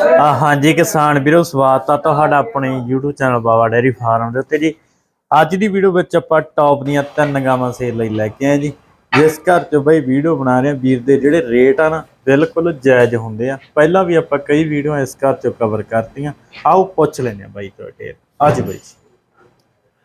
ਆ ਹਾਂਜੀ ਕਿਸਾਨ ਵੀਰੋ ਸਵਾਗਤ ਆ ਤੁਹਾਡਾ ਆਪਣੇ YouTube channel Baba dairy farm ਦੇ ਉੱਤੇ ਜੀ। ਅੱਜ ਦੀ ਵੀਡੀਓ ਵਿੱਚ ਆਪਾਂ ਟੌਪ ਦੀਆਂ ਤਿੰਨ ਗਾਵਾਂ ਸੇਲ ਲਈ ਲੈ ਕੇ ਆਏ ਜੀ। ਜਿਸ ਘਰ 'ਚ ਬਈ ਵੀਡੀਓ ਬਣਾ ਰਹੇ ਆ ਵੀਰ ਦੇ ਜਿਹੜੇ ਰੇਟ ਆ ਨਾ ਬਿਲਕੁਲ ਜਾਇਜ਼ ਹੁੰਦੇ ਆ। ਪਹਿਲਾਂ ਵੀ ਆਪਾਂ ਕਈ ਵੀਡੀਓ ਇਸ ਘਰ 'ਚ ਕਵਰ ਕਰਤੀਆਂ। ਆਓ ਪੁੱਛ ਲੈਂਦੇ ਆ ਬਾਈ ਤੋਂ ਡੇਰ ਅੱਜ ਬਾਈ ਜੀ।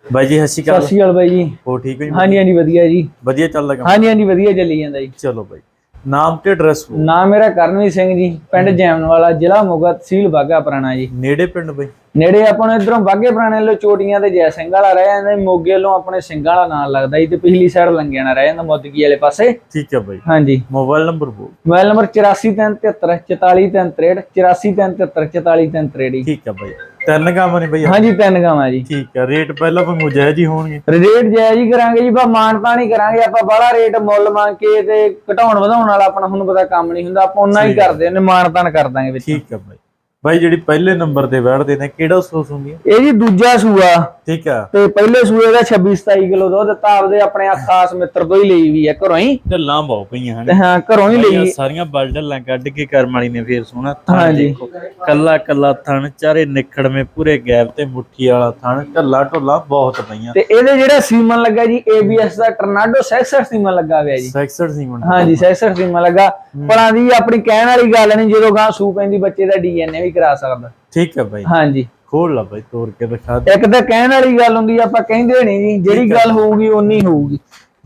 ਬਾਈ ਜੀ ਸਤਿ ਸ਼੍ਰੀ ਸਤਿ ਅਕਾਲ ਸ਼੍ਰੀ ਅਕਾਲ ਬਾਈ ਜੀ। ਹੋ ਠੀਕ ਹੋ ਜੀ? ਹਾਂਜੀ ਹਾਂਜੀ ਵਧੀਆ ਜੀ। ਵਧੀਆ ਚੱਲਦਾ ਕੰਮ? ਹਾਂਜੀ ਹਾਂਜੀ ਵਧੀਆ ਚੱਲੀ ਜਾਂਦਾ ਜੀ। ਚਲੋ ਬਾਈ। ਨਾਮ ਤੇ ਐਡਰੈਸ ਨਾਮ ਮੇਰਾ ਕਰਨਵੀਰ ਸਿੰਘ ਜੀ ਪਿੰਡ ਜੈਮਨਵਾਲਾ ਜ਼ਿਲ੍ਹਾ ਮੋਗਾ ਤਹਿਸੀਲ ਬਾਗਾ ਪੁਰਾਣਾ ਜੀ। ਨੇੜੇ ਪਿੰਡ ਬਾਈ। ਨੇੜੇ ਆਪਾਂ ਨੂੰ ਇਧਰੋਂ ਬਾਗੇ ਪੁਰਾਣੇ ਲੋ ਚੋਟੀਆਂ ਤੇ ਜੈ ਸਿੰਘ ਵਾਲਾ ਰਹਿ ਜਾਂਦਾ ਜੀ, ਮੋਗੇ ਵੱਲੋਂ ਆਪਣੇ ਸਿੰਘ ਵਾਲਾ ਨਾਲ ਲੱਗਦਾ ਜੀ ਤੇ ਪਿਛਲੀ ਸਾਈਡ ਲੰਗਿਆਣਾ ਰਹਿ ਜਾਂਦਾ ਮੁੱਦਗੀ ਵਾਲੇ ਪਾਸੇ ਠੀਕ ਹੈ ਬਾਈ ਹਾਂਜੀ ਮੋਬਾਈਲ ਨੰਬਰ ਬੋਲ ਮੋਬਾਈਲ ਨੰਬਰ 8433 44363 8433 44363 ਠੀਕ ਹੈ ਬਾਈ ਤਿੰਨ ਗਾਵਾਂ ਨੇ ਬਾਈ ਹਾਂਜੀ ਤਿੰਨ ਗਾਵਾਂ ਜੀ ਠੀਕ ਹੈ ਰੇਟ ਪਹਿਲਾਂ ਵਾਂਗੂ ਜਾਇਜ਼ ਹੀ ਹੋਣਗੇ ਰੇਟ ਜਾਇਜ਼ ਹੀ ਕਰਾਂਗੇ ਜੀ ਬਾ ਮਾਨਤਾ ਨਹੀਂ ਕਰਾਂਗੇ ਆਪਾਂ ਬਾਹਲਾ ਰੇਟ ਮੁੱਲ ਮੰਗ ਕੇ ਤੇ ਘਟਾਉਣ ਵਧਾਉਣ ਵਾਲਾ ਆਪਣਾ ਤੁਹਾਨੂੰ ਪਤਾ ਕੰਮ ਨਹੀਂ ਹੁੰਦਾ ਆਪਾਂ ਉਹਨਾਂ ਹੀ ਕਰਦੇ ਨੇ ਮਾਨਤਾਨ ਕਰ ਦਾਂਗੇ ਵਿੱਚ ਠੀਕ ਹੈ ਬਾਈ ਬਾਈ, ਜਿਹੜੀ ਪਹਿਲੇ ਨੰਬਰ ਤੇ ਬੈਠਦੇ ਨੇ, ਕਿਹੜਾ ਸੋਸ ਹੁੰਦੀ ਹੈ ਇਹ ਜੀ ਦੂਜਾ ਸੂਆ। ਠੀਕ ਹੈ ਤੇ ਪਹਿਲੇ ਸੂਏ ਦਾ 26 27 ਕਿਲੋ ਦੁੱਧ ਤਾਂ ਆਪਦੇ ਆਪਣੇ ਆ ਖਾਸ ਮਿੱਤਰ ਤੋਂ ਹੀ ਲਈ ਵੀ ਆ ਘਰੋਂ ਹੀ। ਢੱਲਾਂ ਬਹੁਤ ਪਈਆਂ ਹਨ। ਹਾਂ ਘਰੋਂ ਹੀ ਲਈ। ਸਾਰੀਆਂ ਬਲ ਢੱਲਾਂ ਕੱਢ ਕੇ ਕਰਮ ਵਾਲੀ ਨੇ ਫੇਰ ਸੋਹਣਾ ਥਣ। ਦੇਖੋ। ਕੱਲਾ ਕੱਲਾ ਥਣ ਚਾਰੇ ਨਿਖੜਵੇਂ ਪੂਰੇ ਗੈਪ ਤੇ ਮੁੱਠੀ ਵਾਲਾ ਥਣ ਢੱਲਾ ਢੋਲਾ ਬਹੁਤ ਪਈਆਂ। ਤੇ ਇਹਦੇ ਜਿਹੜਾ ਸੀਮਨ ਲੱਗਾ ਜੀ ABS ਦਾ ਟਰਨਾਡੋ 66 ਸੀਮਨ ਲੱਗਾ ਹੋਇਆ ਜੀ। 66 ਸੀਮਨ। ਹਾਂਜੀ 66 ਸੀਮਨ ਲੱਗਾ। ਪਰਾਂ ਦੀ ਆਪਣੀ ਕਹਿਣ ਵਾਲੀ ਗੱਲ ਨਹੀਂ ਜਦੋਂ ਗਾਂ ਸੂ ਪੈਂਦੀ ਬੱਚੇ ਦਾ DNA ਵੀ ਕਰਾ ਸਕਦਾ। ਠੀਕ ਹੈ ਬਾਈ। ਹਾਂਜੀ। ਖੋਲ ਲਾ ਬਾਈ ਤੋੜ ਕੇ ਦਿਖਾ ਦੇ। ਇੱਕ ਤਾਂ ਕਹਿਣ ਵਾਲੀ ਗੱਲ ਹੁੰਦੀ ਆ, ਆਪਾਂ ਕਹਿੰਦੇ ਨਹੀਂ ਜੀ ਜਿਹੜੀ ਗੱਲ ਹੋਊਗੀ ਓਨੀ ਹੋਊਗੀ।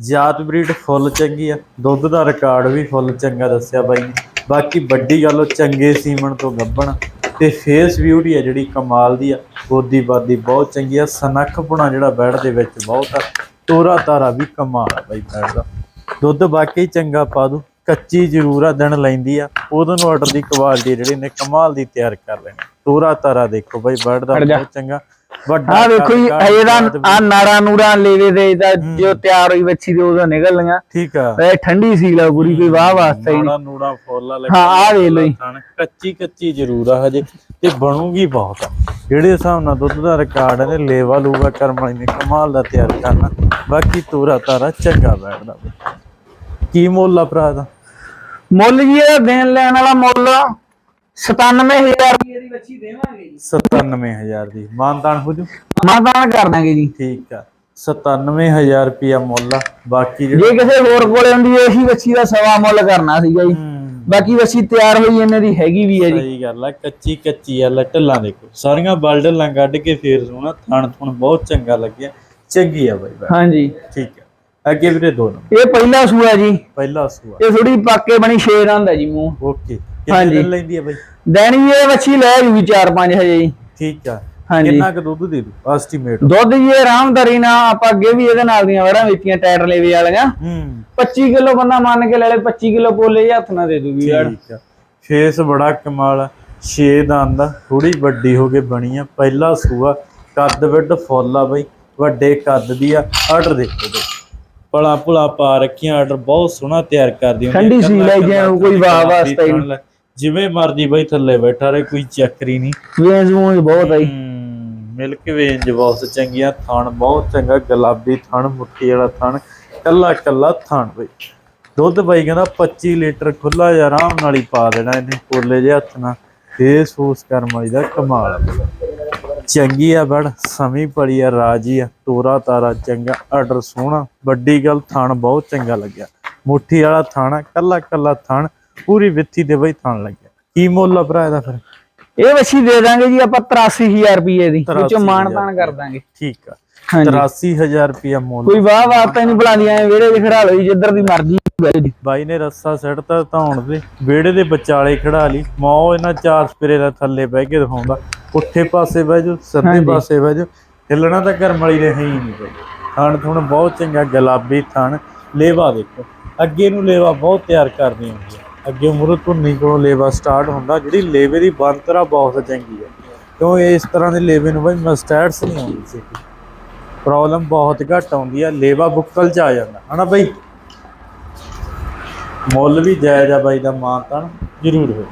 ਜਾਤ ਬਰੀਡ ਫੁੱਲ ਚੰਗੀ ਆ ਦੁੱਧ ਦਾ ਰਿਕਾਰਡ ਵੀ ਫੁੱਲ ਚੰਗਾ ਦੱਸਿਆ ਬਾਈ ਬਾਕੀ ਵੱਡੀ ਗੱਲ ਉਹ ਚੰਗੇ ਸੀਮਨ ਤੋਂ ਗੱਬਣ ਤੇ ਫੇਸ ਬਿਊਟੀ ਆ ਜਿਹੜੀ ਕਮਾਲ ਦੀ ਆ ਗੋਦੀ ਬਾਦੀ ਬਹੁਤ ਚੰਗੀ ਆ ਸਨੱਖ ਪੁਣਾ ਜਿਹੜਾ ਬੈਡ ਦੇ ਵਿੱਚ ਬਹੁਤ ਆ ਤੋਰਾ ਤਾਰਾ ਵੀ ਕਮਾਲ ਆ ਬਾਈ ਬੈਡ ਦਾ। ਦੁੱਧ ਬਾਕੀ ਚੰਗਾ ਪਾ ਦੂ ਕੱਚੀ ਜ਼ਰੂਰ ਆ ਦਿਨ ਲੈਂਦੀ ਆ ਉਹਦੋਂ ਨੂੰ ਆਰਡਰ ਦੀ ਕੁਆਲਿਟੀ ਜਿਹੜੀ ਨੇ ਕਮਾਲ ਦੀ ਤਿਆਰ ਕਰ ਲੈਣੀ। ਤੋਰਾ ਤਾਰਾ ਦੇਖੋ ਬਾਈ ਬੈਡ ਦਾ। ਬਹੁਤ ਚੰਗਾ। ਵੱਡਾ ਆਹ ਵੇਖੋ ਜੀ ਇਹਦਾ ਵੀ- ਆ ਨਾੜਾ ਨੂੜਾ ਲੇਵੇ ਦੇ ਇਹਦਾ ਜੋ ਤਿਆਰ ਹੋਈ ਵੱਛੀ ਦੇ ਉਦੋਂ ਨਿਕਲ ਲਈਆਂ। ਠੀਕ ਆ। ਇਹ ਠੰਡੀ ਸੀ ਲਾ ਪੂਰੀ ਕੋਈ ਵਾਹ ਵਾਸਤਾ ਹੀ ਨਹੀਂ। ਨੂੜਾ ਨੂੜਾ ਫੁੱਲਾ ਹਾਂ, ਆਹ ਵੇਖ ਲਓ ਜੀ। ਥਣ ਕੱਚੀ ਕੱਚੀ ਜ਼ਰੂਰ ਆ ਹਜੇ ਤੇ ਬਣੂਗੀ ਬਹੁਤ। ਆ ਜਿਹੜੇ ਹਿਸਾਬ ਨਾਲ ਦੁੱਧ ਦਾ ਰਿਕਾਰਡ ਹੈ ਲੇਵਾ ਲੂਗਾ ਕਰਮ ਵਾਲੀ ਨੇ ਕਮਾਲ ਦਾ ਤਿਆਰ ਕਰਨਾ। ਬਾਕੀ ਤੋਰਾ ਤਾਰਾ ਚੰਗਾ ਬੈਠਦਾ। ਕੀ ਮੁੱਲ ਆ ਭਰਾ ਦਾ ਮੁੱਲ ਜੀ ਦੇਣ ਲੈਣ ਵਾਲਾ ਮੁੱਲ 97000 ਰੁਪਏ ਦੀ ਵੱਛੀ ਦੇਵਾਂਗੇ ਜੀ। 97000 ਦੀ। ਮਾਨਦਾਨ ਹੋ ਜੂ? ਮਾਦਾਨ ਕਰ ਦਾਂਗੇ ਜੀ। ਠੀਕ ਆ। 97000 ਰੁਪਿਆ ਮੁੱਲ ਆ। ਬਾਕੀ ਜਿਹੜਾ ਜੇ ਕਿਸੇ ਹੋਰ ਕੋਲੇ ਹੁੰਦੀ ਇਹੀ ਵੱਛੀ ਦਾ ਸਵਾ ਮੁੱਲ ਕਰਨਾ ਸੀਗਾ ਜੀ। ਬਾਕੀ ਵੱਛੀ ਤਿਆਰ ਹੋਈ ਇਹਨਾਂ ਦੀ ਹੈਗੀ ਵੀ ਹੈ ਜੀ। ਸਹੀ ਗੱਲ ਆ। ਕੱਚੀ ਕੱਚੀ ਆ ਢੱਲਾਂ ਦੇਖੋ। ਸਾਰੀਆਂ ਬਲ ਢੱਲਾਂ ਕੱਢ ਕੇ ਫੇਰ ਸੋਣਾ ਥਣ ਥਣ ਬਹੁਤ ਚੰਗਾ ਲੱਗਿਆ। ਚੰਗੀ ਆ ਬਾਈ ਬਾਈ। ਹਾਂਜੀ। ਠੀਕ ਹੈ ਅੱਗੇ ਵੀਰੇ ਦੋ ਨੰਬਰ। ਇਹ ਪਹਿਲਾ ਸੂਆ ਜੀ। ਪਹਿਲਾ ਸੂਆ। ਇਹ ਥੋੜੀ ਪਾਕੇ ਬਣੀ ਸ਼ੇਰ ਆਂਦਾ ਜੀ ਮੂੰਹ। ਓਕੇ। ਹਾਂਜੀ। ਦਿਨ ਲੈਂਦੀ ਆ ਬਾਈ? ਦੇਣੀ ਇਹ ਵੱਛੀ ਲੈ ਜੂਗੀ 4-5 ਹਜੇ ਠੀਕ ਆ। ਹਾਂਜੀ। ਕਿੰਨਾ ਕੁ ਦੁੱਧ ਦੇ ਦੂ? ਐਸਟੀਮੇਟ ਦੁੱਧ ਜੀ ਆਰਾਮਦਾਰੀ ਨਾਲ ਆਪਾਂ ਅੱਗੇ ਵੀ ਇਹਦੇ ਨਾਲ ਦੀਆਂ ਵੜਾਂ ਵੇਚੀਆਂ ਟਾਇਰ ਲੇਵੇ ਵਾਲੀਆਂ। ਹੂੰ। 25 ਕਿਲੋ ਬੰਦਾ ਮੰਨ ਕੇ ਲੈ ਲੈ 25 ਕਿਲੋ ਪੋਲੇ ਜੀ ਹੱਥ ਨਾਲ ਦੇ ਦੂਗੀ ਯਾਰ। ਫੇਸ ਬੜਾ ਕਮਾਲ ਛੇ ਦੰਦ ਥੋੜੀ ਵੱਡੀ ਹੋ ਕੇ ਬਣੀ ਆ। ਪਹਿਲਾ ਸੂਆ ਕੱਦ ਵਿੱਡ ਫੁੱਲ ਆ ਬਾਈ। ਵੱਡੇ ਕੱਦ ਦੀ ਆ। ਆਰਡਰ ਦੇਖੋ ਬਈ ਪਲਾ ਪੁਲਾ ਪਾ ਰੱਖੀਆਂ ਆਰਡਰ ਬਹੁਤ ਸੋਹਣਾ ਤਿਆਰ ਕਰਦੀ ਹੁੰਦੀ। ਠੰਡੀ ਸੀ ਲੈ ਗਿਆ ਕੋਈ ਵਾਹ ਵਾਸਤਾ। ਜਿਵੇਂ ਮਰਜ਼ੀ ਬਾਈ ਥੱਲੇ ਬੈਠਾ ਰਹੇ ਕੋਈ ਚੱਕਰੀ ਨਹੀਂ। ਵੇਂਜ ਮੂੰਹ ਬਹੁਤ ਆਈ ਮਿਲਕ ਵੇਂਜ ਬਹੁਤ ਚੰਗੀਆਂ ਥਣ ਬਹੁਤ ਚੰਗਾ ਗੁਲਾਬੀ ਥਣ ਮੁੱਠੀ ਵਾਲਾ ਥਣ ਕੱਲਾ ਕੱਲਾ ਥਣ ਬਈ। ਦੁੱਧ ਬਾਈ ਕਹਿੰਦਾ 25 ਲੀਟਰ ਖੁੱਲਾ ਜਿਹਾ ਆਰਾਮ ਨਾਲ ਹੀ ਪਾ ਦੇਣਾ ਇਹਨੇ ਕੋਲੇ ਜਿਹੇ ਹੱਥ ਨਾਲ। ਫੇਸ ਫੂਸ ਕਰਮ ਵਾਲੀ ਦਾ ਕਮਾਲ। ਚੰਗੀ ਆ ਬੜ ਸਮੀ ਪੜੀ ਆ ਰਾਜੀ ਆ ਤੋਰਾ ਤਾਰਾ ਚੰਗਾ ਆਰਡਰ ਸੋਹਣਾ ਵੱਡੀ ਗੱਲ ਥਣ ਬਹੁਤ ਚੰਗਾ ਲੱਗਿਆ। ਮੁੱਠੀ ਵਾਲਾ ਥਣ ਕੱਲਾ ਕੱਲਾ ਥਣ ਪੂਰੀ ਵਿੱਥੀ ਦੇ ਬਈ ਥਣ ਲੱਗਿਆ ਕੀ ਮੁੱਲ ਆ ਭਰਾ ਇਹਦਾ ਫਿਰ? ਇਹ ਵੱਛੀ ਦੇ ਦਾਂਗੇ ਜੀ ਆਪਾਂ 83000 ਰੁਪਏ ਦੀ ਵਿੱਚੋਂ 83,000 ਮਾਣ ਤਾਣ ਕਰ ਦਾਂਗੇ। ਠੀਕ ਆ। ਹਾਂਜੀ। 83000 ਰੁਪਿਆ ਮੁੱਲ। ਕੋਈ ਵਾਹ ਵਾਹ ਤਾਂ ਨਹੀਂ ਬੁਲਾਉਂਦੀਆਂ ਵਿਹੜੇ 'ਚ ਖੜਾ ਲਓ ਜੀ ਜਿੱਧਰ ਦੀ ਮਰਜ਼ੀ ਜੀ। ਬਾਈ ਨੇ ਰੱਸਾ ਸਿੱਟਤਾ ਧੌਣ ਦੇ ਵਿਹੜੇ ਦੇ ਵਿਚਾਲੇ ਖੜਾ ਲਈ। ਮੌ ਇਹਨਾਂ ਚਾਰ ਸਪਰੇ ਦਾ ਥੱਲੇ ਬਹਿ ਕੇ ਦਿਖਾਉਂਦਾ। ਪੁੱਠੇ ਪਾਸੇ ਬਹਿ ਜਾਓ ਸਿੱਧੇ ਹਾਂਜੀ। ਪਾਸੇ ਬਹਿ ਜਾਓ। ਹਿੱਲਣਾ ਤਾਂ ਘਰ ਵਾਲੀ ਨੇ ਹੈ ਨਹੀਂ ਬਈ ਥਣ ਥੁਣ ਬਹੁਤ ਚੰਗਾ ਗੁਲਾਬੀ ਥਣ। ਲੇਵਾ ਦੇਖੋ। ਅੱਗੇ ਨੂੰ ਲੇਵਾ ਬਹੁਤ ਤਿਆਰ ਕਰਦੀ ਹੁੰਦੀ ਅੱਗੇ ਮੁਰ ਧੁੰਨੀ ਕੋਲੋਂ ਲੇਵਾ ਸਟਾਰਟ ਹੁੰਦਾ ਜਿਹੜੀ ਲੇਵੇ ਦੀ ਬੰਤਰਾ ਬਹੁਤ ਚੰਗੀ ਹੈ। ਕਿਉਂ ਇਸ ਤਰ੍ਹਾਂ ਦੇ ਲੇਵੇ ਨੂੰ ਬਈ ਮਸਟੈਡਸ ਨਹੀਂ ਆਉਂਦੀ ਸੀ। ਪ੍ਰੋਬਲਮ ਬਹੁਤ ਘੱਟ ਆਉਂਦੀ ਆ ਲੇਵਾ ਬੁੱਕਲ ਚ ਆ ਜਾਂਦਾ। ਹਨਾ ਬਈ? ਮੁੱਲ ਵੀ ਜਾਇਜ਼ ਆ ਬਾਈ ਦਾ ਮਾਨ ਤਾਂ ਜ਼ਰੂਰ ਹੋ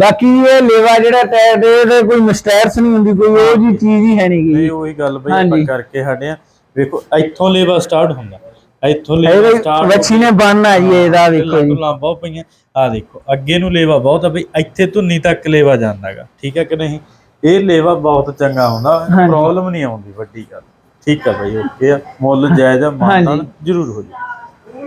ਬਾਕੀ ਇਹ ਲੇਵਾ ਜਿਹੜਾ ਟਾਇਰ ਦੇ ਇਹਦੇ ਕੋਈ ਮਿਸਟੈਕਸ ਨਹੀਂ ਹੁੰਦੀ ਕੋਈ ਉਹ ਜੀ ਚੀਜ਼ ਹੀ ਹੈ ਨਹੀਂ ਨਹੀਂ ਉਹੀ ਗੱਲ ਬਈ ਆਪਾਂ। ਕਰਕੇ ਹਟੇ ਆ। ਵੇਖੋ ਇੱਥੋਂ ਲੇਵਾ ਸਟਾਰਟ ਹੁੰਦਾ। ਇੱਥੋਂ ਲੈ ਇਹ ਸਟਾਰਟ ਵੱਛੀ ਨੇ ਬੰਨ ਆ ਜੀ ਇਹਦਾ ਵੇਖੋ ਜੀ। ਲੱਤਾਂ ਬਹੁਤ ਪਈਆਂ। ਆ ਦੇਖੋ ਅੱਗੇ ਨੂੰ ਲੇਵਾ ਬਹੁਤ ਆ ਬਈ ਇੱਥੇ ਧੁੰਨੀ ਤੱਕ ਲੇਵਾ ਜਾਂਦਾਗਾ ਠੀਕ ਹੈ ਕਿ ਨਹੀਂ? ਇਹ ਲੇਵਾ ਬਹੁਤ ਚੰਗਾ ਹੁੰਦਾ। ਪ੍ਰੋਬਲਮ ਨਹੀਂ ਆਉਂਦੀ ਵੱਡੀ ਗੱਲ। ਠੀਕ ਹੈ ਬਈ ਓਕੇ ਆ। ਮੁੱਲ ਜਾਇਜ਼ ਆ ਮਾਨਤਾਨ ਜ਼ਰੂਰ ਹੋ ਜੀ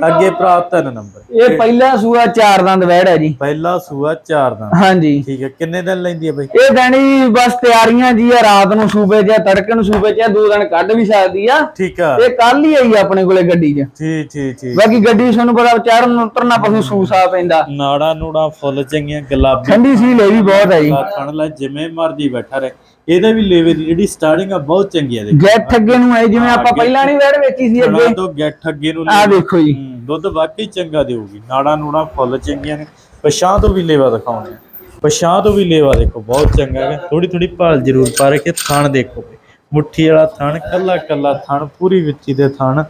ਅੱਗੇ ਪ੍ਰਾਪਤ ਤਿੰਨ ਨੰਬਰ। ਇਹ ਪਹਿਲਾ ਸੂਆ ਚਾਰ ਦੰਦ ਵੈੜ ਹੈ ਜੀ। ਪਹਿਲਾ ਸੂਆ ਚਾਰ ਦਾ ਹਾਂਜੀ। ਠੀਕ ਹੈ ਕਿੰਨੇ ਦਿਨ ਲੈਂਦੀ ਹੈ ਬਈ? ਇਹ ਦੇਣੀ ਬਸ ਤਿਆਰੀਆਂ ਜੀ ਆ ਰਾਤ ਨੂੰ ਸੂਬੇ ਚ ਤੜਕੇ ਨੂੰ ਸੂਬੇ ਚ ਦੋ ਦਿਨ ਕੱਢ ਵੀ ਸਕਦੀ ਆ। ਠੀਕ ਆ। ਇਹ ਕੱਲ ਹੀ ਆਈ ਆਪਣੇ ਕੋਲੇ ਗੱਡੀ 'ਚ। ਠੀਕ ਠੀਕ ਠੀਕ ਬਾਕੀ ਗੱਡੀ ਤੁਹਾਨੂੰ ਪਤਾ ਚੜਨ ਉਤਰਨਾ ਪਸ਼ੂ ਸੂਸਾ ਪੈਂਦਾ। ਨਾੜਾ ਨੂੜਾ ਫੁੱਲ ਚੰਗੀਆਂ ਗੁਲਾਬੀ ਠੰਡੀ ਸੀ ਲੈ ਵੀ ਬਹੁਤ ਹੈ ਜੀ। ਥਣ ਲੈ ਜਿਵੇਂ ਮਰਜ਼ੀ ਬੈਠਾ ਰਹੇ। ਇਹਦਾ ਵੀ ਲੇਵੇ ਦੀ ਜਿਹੜੀ ਸਟਾਰਟਿੰਗ ਆ ਬਹੁਤ ਚੰਗੀ ਆ ਦੇਖੋ। ਜੈਠ ਅੱਗੇ ਨੂੰ ਹੈ ਜਿਵੇਂ ਆਪਾਂ ਪਹਿਲਾਂ ਨਹੀਂ ਵੈੜ ਵੇਚੀ ਸੀ ਅੱਗੇ। ਤੋਂ ਗੱਠ ਅੱਗੇ ਨੂੰ ਆ। ਦੇਖੋ ਜੀ। ਦੁੱਧ ਵਾਕਈ ਚੰਗਾ ਦੇਊਗੀ। ਨਾੜਾ ਨੂੜਾ ਫੁੱਲ ਚੰਗੀਆਂ ਨੇ। ਪਛਾਂ ਤੋਂ ਵੀ ਲੇਵਾ ਦਿਖਾਉਣੇ ਆ। ਪਛਾਂ ਤੋਂ ਵੀ ਲੇਵਾ ਦੇਖੋ ਬਹੁਤ ਚੰਗਾ ਹੈ ਥੋੜੀ ਥੋੜੀ ਭਾਲ ਜ਼ਰੂਰ ਪਾ ਰੱਖੇ ਥਣ ਦੇਖੋ। ਮੁੱਠੀ ਵਾਲਾ ਥਣ ਕੱਲਾ ਕੱਲਾ ਥਣ ਪੂਰੀ ਵਿੱਚੀ ਦੇ ਥਣ।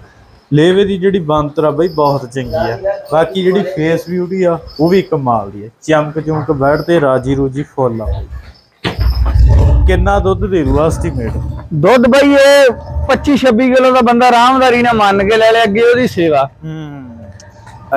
ਲੇਵੇ ਦੀ ਜਿਹੜੀ ਬੰਤਰ ਆ ਬਈ ਬਹੁਤ ਚੰਗੀ ਆ। ਬਾਕੀ ਜਿਹੜੀ ਫੇਸ ਬਿਊਟੀ ਆ ਉਹ ਵੀ ਕਮਾਲ ਦੀ ਹੈ ਚਮਕ ਚਮਕ ਬੈਠਦੇ ਰਾਜੀ ਰੂਜੀ ਫੁੱਲ ਆ। ਕਿੰਨਾ ਦੁੱਧ ਦੇ ਦੂ ਐਸਟੀਮੇਟ ਦੁੱਧ ਬਈ ਇਹ 25 26 ਕਿਲੋ ਦਾ ਬੰਦਾ ਆਰਾਮਦਾਰੀ ਨਾਲ ਮੰਨ ਕੇ ਲੈ ਲੈ ਅੱਗੇ ਉਹਦੀ ਸੇਵਾ। ਹੂੰ।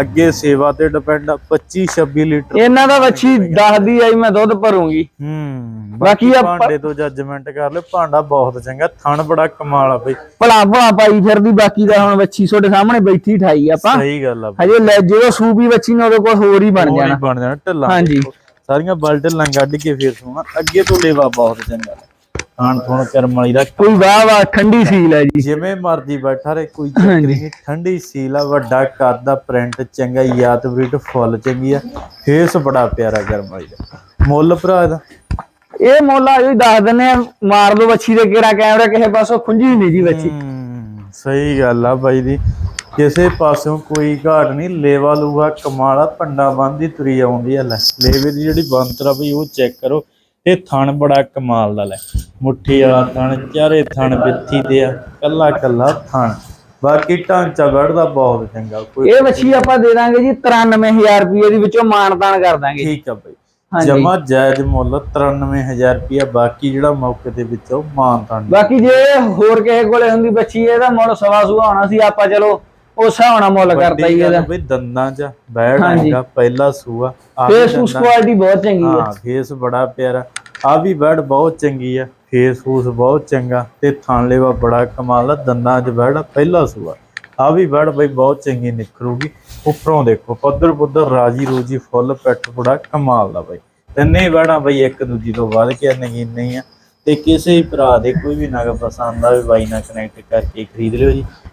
ਅੱਗੇ ਸੇਵਾ ਤੇ ਡਿਪੈਂਡ 25 26 ਲੀਟਰ ਇਹਨਾਂ ਦਾ ਵੱਛੀ ਦੱਸਦੀ ਆਈ ਮੈਂ ਦੁੱਧ ਭਰੂੰਗੀ। ਹੂੰ। ਬਾਕੀ ਆਪਾਂ- ਭਾਂਡੇ ਤੋਂ ਜੱਜਮੈਂਟ ਕਰ ਲਿਓ ਭਾਂਡਾ ਬਹੁਤ ਚੰਗਾ ਥਣ ਬੜਾ ਕਮਾਲ ਆ ਬਈ। ਭਲਾ ਭਲਾ ਪਾਈ ਫਿਰਦੀ ਬਾਕੀ ਦਾ ਹੁਣ ਵੱਛੀ ਤੁਹਾਡੇ ਸਾਹਮਣੇ ਬੈਠੀ ਠਾਈ ਆਪਾਂ। ਸਹੀ ਗੱਲ ਆ। ਹਜੇ ਲੈ ਜਦੋਂ ਸੂਬੀ ਵੱਛੀ ਨੇ ਉਹਦੇ ਕੋਲ ਹੋਰ ਹੀ ਬਣ ਹੋਰ ਹੀ ਜਾਣਾ। ਬਣ ਜਾਣਾ ਢਿੱਲਾ ਹਾਂਜੀ। ਸਾਰੀਆਂ ਬਲ ਢਿੱਲਾਂ ਕੱਢ ਕੇ ਫੇਰ ਸੋਣਾ ਅੱਗੇ ਤੋਂ ਲੇਵਾ ਬਹੁਤ ਚੰਗਾ। ਖਾਣ ਥੋਣ ਕਰਮ ਵਾਲੀ ਦਾ ਕੋਈ ਵਾਹ ਵਾਹ ਠੰਡੀ ਸੀਲ ਹੈ ਜੀ। ਜਿਵੇਂ ਮਰਜ਼ੀ ਬੈਠਾ ਰਹੇ ਕੋਈ ਚੱਕਰ ਨਹੀਂ। ਠੰਡੀ ਸੀਲ ਆ ਵੱਡਾ ਕੱਦ ਦਾ ਪ੍ਰਿੰਟ ਚੰਗਾ ਯਾਤ ਬਰੀਡ ਫੁੱਲ ਚੰਗੀ ਆ। ਫੇਸ ਬੜਾ ਪਿਆਰਾ ਕਰਮ ਵਾਲੀ ਦਾ ਮੁੱਲ ਭਰਾ ਦਾ ਇਹ ਮੋਲਾ ਜੋ ਦੱਸ ਦਿੰਨੇ ਆ ਮਾਰ ਦੋ ਵੱਛੀ ਦੇ ਕਿਹੜਾ ਕੈਮਰਾ ਕਿਸੇ ਪਾਸੋਂ ਖੁੰਝੀ ਨਹੀਂ ਜੀ ਹਮ, ਸਹੀ ਗੱਲ ਆ ਬਾਈ ਦੀ। ਕਿਸੇ ਪਾਸੋਂ ਕੋਈ ਘਾਟ ਨਹੀਂ ਲੇਵਾ ਲੂਆ ਕਮਾਲਾ ਪੰਡਾ ਬੰਦੀ ਤੁਰੀ ਆਉਂਦੀ ਆ ਲੈ। ਲੇਵੇ ਦੀ ਜਿਹੜੀ ਬੰਤਰ ਬਈ ਉਹ ਚੈੱਕ ਕਰੋ। ਇਹ ਥਣ ਬੜਾ ਕਮਾਲ ਦਾ ਲੈ। ਮੁੱਠੀ ਵਾਲਾ ਥਣ ਚਾਰੇ ਥਣ ਬਿੱਥੀ ਤੇ ਆ ਕੱਲਾ ਕੱਲਾ ਥਣ। ਬਾਕੀ ਢਾਂਚਾ ਵੜਦਾ ਬਹੁਤ ਚੰਗਾ ਕੋਈ ਇਹ ਵੱਛੀ ਆਪਾਂ ਦੇ ਦਾਂਗੇ ਜੀ 93000 ਰੁਪਏ ਦੀ ਵਿੱਚੋਂ ਮਾਨਤਾਨ ਕਰ ਦਾਂਗੇ। ਠੀਕ ਆ ਬਈ। ਜਮਾ ਜਾਇਜ਼ ਮੁੱਲ 93000 ਰੁਪਇਆ ਬਾਕੀ ਜਿਹੜਾ ਮੌਕੇ ਦੇ ਵਿੱਚ ਮਾਨਤਾਨ। ਬਾਕੀ ਜੇ ਹੋਰ ਕਿਸੇ ਕੋਲੇ ਹੁੰਦੀ ਬੱਚੀ ਇਹਦਾ ਮੁੱਲ ਸਵਾ ਸੁਆ ਹੋਣਾ ਸੀ ਆਪਾਂ ਚਲੋ ਉਸ ਨਾਲ ਮੁੱਲ ਕਰਤਾ ਜੀ ਇਹਦਾ। ਬਈ ਦੰਦਾਂ 'ਚ ਬੈੜ। ਹੈਗਾ ਪਹਿਲਾ ਸੂਆ ਫੇਸ ਉਸ ਕੁਆਲਿਟੀ ਬਹੁਤ ਚੰਗੀ ਹੈ ਹਾਂ ਫੇਸ ਬੜਾ ਪਿਆਰਾ। ਆ ਵੀ ਬੈੜ ਬਹੁਤ ਚੰਗੀ ਆ। ਫੇਸ ਫੂਸ ਬਹੁਤ ਚੰਗਾ ਤੇ ਥਣ ਲੇਵਾ ਬੜਾ ਕਮਾਲ ਦਾ ਦੰਦਾਂ 'ਚ ਬੈੜ ਪਹਿਲਾ ਸੂਆ। ਆ ਵੀ ਬੈੜ ਬਈ ਬਹੁਤ ਚੰਗੀ ਨਿਖਰੂਗੀ। ਉੱਪਰੋਂ ਦੇਖੋ ਪੱਧਰ ਪੁੱਧਰ ਰਾਜੀ ਰੋਜੀ ਫੁੱਲ ਪੈਟ ਬੜਾ ਕਮਾਲ ਦਾ ਬਈ। ਤਿੰਨੇ ਬੈੜਾਂ ਬਈ ਇੱਕ ਦੂਜੀ ਤੋਂ ਵੱਧ ਕੇ ਨਗੀਨ ਨਹੀਂ ਆ। ਤੇ ਕਿਸੇ ਭਰਾ ਦੇ ਕੋਈ ਵੀ ਨਗ ਪਸੰਦ ਆਵੇ ਬਾਈ ਨਾਲ ਕਨੈਕਟ ਕਰਕੇ ਖਰੀਦ ਲਿਓ ਜੀ।